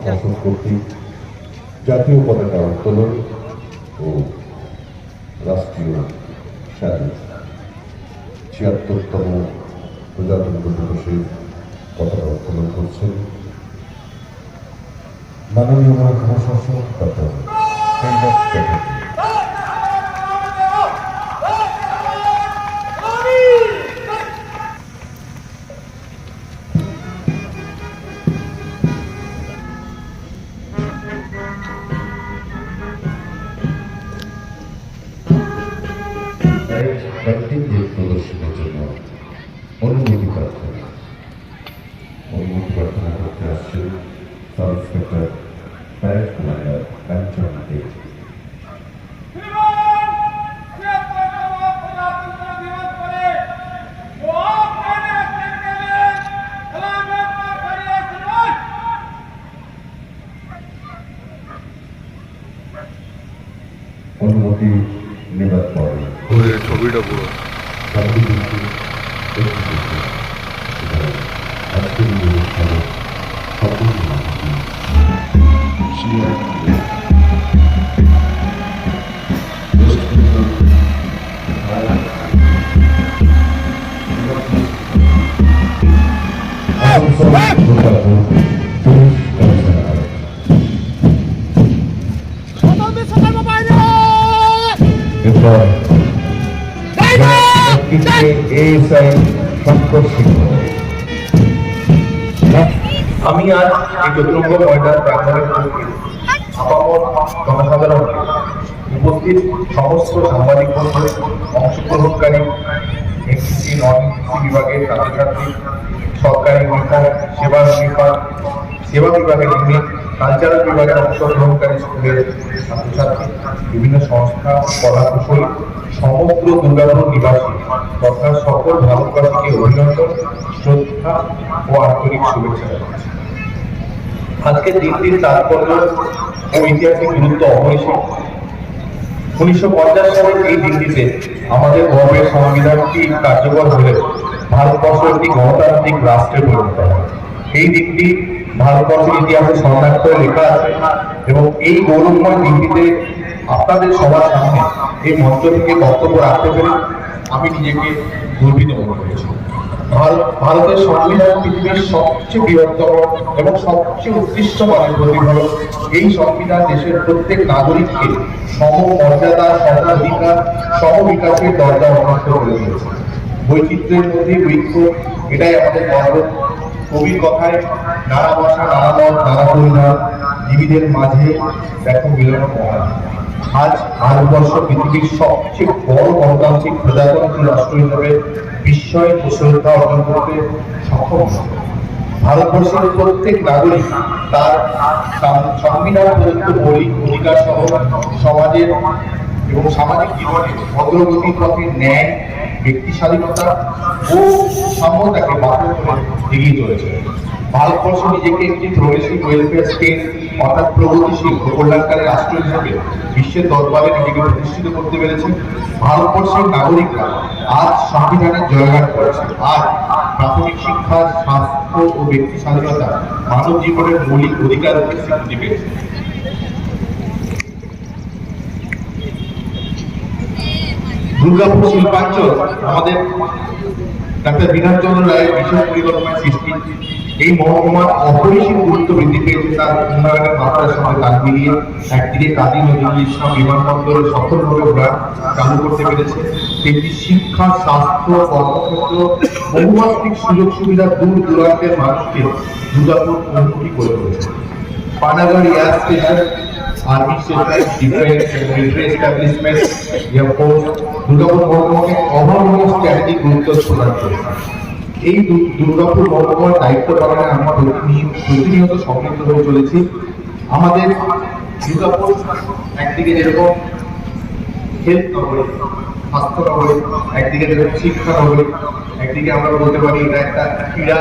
কর্তৃক জাতীয় পতাকা উত্তোলন ও রাষ্ট্রীয় স্বাধীন ছিয়াত্তরতম প্রজাতন্ত্র দিবসের পতাকা উত্তোলন করছেন মাননীয় মহাশাসক ডক্টর কন্টিনজেন্ট প্রদর্শনের জন্য অনুমতি প্রার্থনা অনুমতি প্রার্থনা করতে আসছে sub inspector parade commander Kanchan De অনুমতি loucura, bro. Então, আমি আজ এই চতুরঙ্গ ময়দান প্রাঙ্গণে আপামর উপস্থিত সমস্ত সাংবাদিক অংশগ্রহণকারী এনসিসি নন বিভাগের ছাত্রছাত্রী, সরকারি বিভাগ সেবা বিভাগ সেবা বিভাগের ইউনিট কালচারাল বিভাগের অংশগ্রহণকারী স্কুলের ছাত্রছাত্রী, বিভিন্ন সংস্থা সমগ্র দুর্গাপুর নিবাসী, তথা সকল ভারতবাসীকে অভিনন্দন, শ্রদ্ধা ও আন্তরিক শুভেচ্ছা আজকের দিনটির তাৎপর্য ঐতিহাসিক গুরুত্ব অপরিসীম। উনিশশো পঞ্চাশ সালের এই দিনটিতে আমাদের গর্বের সংবিধানটি কার্যকর হলে ভারতবর্ষ একটি গণতান্ত্রিক রাষ্ট্রে পরিণত হয় এই দিনটি ভারতবর্ষের ইতিহাসে স্বর্ণাক্ষরে লেখা আছে এবং এই গৌরবময় দিনটিতে আপনাদের সবার সামনে এই মঞ্চ থেকে বক্তব্য রাখতে পেরে আমি নিজেকে গর্বিত মনে করেছি। ভারত ভারতের সংবিধান পৃথিবীর সবচেয়ে বৃহত্তম এবং সবচেয়ে উৎকৃষ্ট মানের প্রতিফলন এই সংবিধান দেশের প্রত্যেক নাগরিককে সম মর্যাদা সম অধিকার সম বিকাশের দরজা উন্মুক্ত করে দিয়েছে বৈচিত্র্যের মধ্যে ঐক্য এটাই আমাদের গর্ব কবির কথায়, নানা ভাষা, নানা মত নানা পরিধান জীবীদের মাঝে দেখো মিলন মহান আজ ভারতবর্ষ পৃথিবীর সবচেয়ে বড় গণতান্ত্রিক প্রজাতন্ত্র রাষ্ট্র হিসেবে বিস্ময় ও শ্রদ্ধা অর্জন করতে সক্ষম। ভারতবর্ষের প্রত্যেক নাগরিক তার সংবিধান প্রদত্ত মৌলিক অধিকার সহ সমাজের এবং সামাজিক জীবনে অগ্রগতির পথে ন্যায় ব্যক্তি স্বাধীনতা ও সাম্যতাকে বাতিল এগিয়ে চলেছে। ভারতবর্ষ নিজেকে একটি প্রগ্রেসিভ ওয়েলফেয়ার স্টেট অর্থাৎ প্রগতিশীল ও কল্যাণকারী রাষ্ট্র হিসেবে বিশ্বের দরবারে নিজেকে প্রতিষ্ঠিত করতে পেরেছে। ভারতবর্ষের নাগরিকরা আজ সংবিধানের জয়গান করেছে। আজ প্রাথমিক শিক্ষা, স্বাস্থ্য ও ব্যক্তি স্বাধীনতা মানব জীবনের মৌলিক অধিকার স্বীকৃতি পেয়েছে। দুর্গাপুর শিল্পাঞ্চল আমাদের ডাক্তার বিধানচন্দ্র রায়ের বিশেষ পরিকল্পনায় সৃষ্টি। এই মহকুমার অপরিসীম গুরুত্ব বৃদ্ধি পেয়েছে তার উন্নয়নের মাত্রার সঙ্গে তাল মিলিয়ে। একদিকে কাজী নজরুল ইসলাম বিমানবন্দরের সফলভাবে উড়ান চালু করতে পেরেছে। তেমনি শিক্ষা, স্বাস্থ্য, কর্মক্ষেত্র, বহুমাত্রিক সুযোগ সুবিধা দূর দূরান্তের মানুষকে দুর্গাপুর উন্নতি করে তুলেছে। Panagarh air station army station defence military establishment airport Durgapur মহকুমাকে অভাবনীয় স্ট্র্যাটেজিক গুরুত্ব প্রদান করেছে। এই দুর্গাপুর মহকুমার দায়িত্ব পালনে আমরা প্রতিনিয়ত সম্মিলিত হয়ে চলেছি। আমাদের দুর্গাপুর একদিকে যেরকম হেলথ স্বাস্থ্য একদিকে শিক্ষা একদিকে আমরা বলতে পারি এটা একটা ক্রীড়া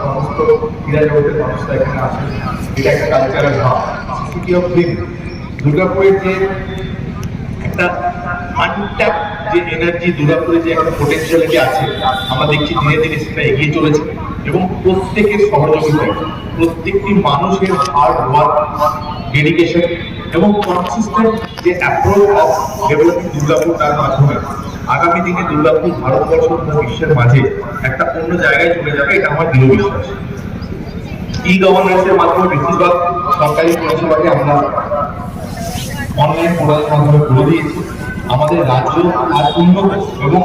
সমস্ত ক্রীড়া জগতের মানুষরা এখানে আসে এটা একটা হাব সিটি অফ দুর্গাপুরের যে একটা আনট্যাপ যে এনার্জি দুর্গাপুরে যে একটা আছে, আমরা দেখছি ধীরে ধীরে সেটা এগিয়ে চলেছে এবং প্রত্যেকের সহযোগিতায়, প্রত্যেকটি মানুষের হার্ড ওয়ার্ক ডেডিকেশন এবং কনসিস্টেন্ট যে অ্যাপ্রোচ অফ ডেভেলপিং দুর্গাপুর তার মাধ্যমে। আগামী দিনে দুর্গাপুর ভারতবর্ষ তথা বিশ্বের মাঝে একটা অন্য জায়গায় চলে যাবে, এটা আমার দৃঢ় বিশ্বাস। ই গভর্নেন্সের মাধ্যমে বেশিরভাগ সরকারি পরিষেবাকে আমরা অনলাইন পোর্টালের মাধ্যমে করে দিয়েছি। আমাদের রাজ্য আর উন্নত এবং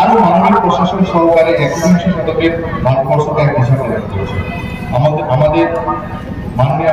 আরও মানবিক প্রশাসন সহকারে একবিংশ শতকের ভারতবর্ষকে এক দিশা প্রদান করেছে আমাদের আমাদের মাননীয়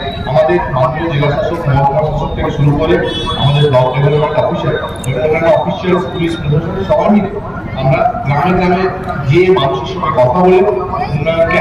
আমাদের মাননীয় জেলা শাসক মহকুমা শাসক থেকে শুরু করে আমাদের block development officer development officer police প্রশাসন সবাই মিলে আমরা গ্রামে গ্রামে গিয়ে মানুষের সঙ্গে কথা বলে উন্নয়নকে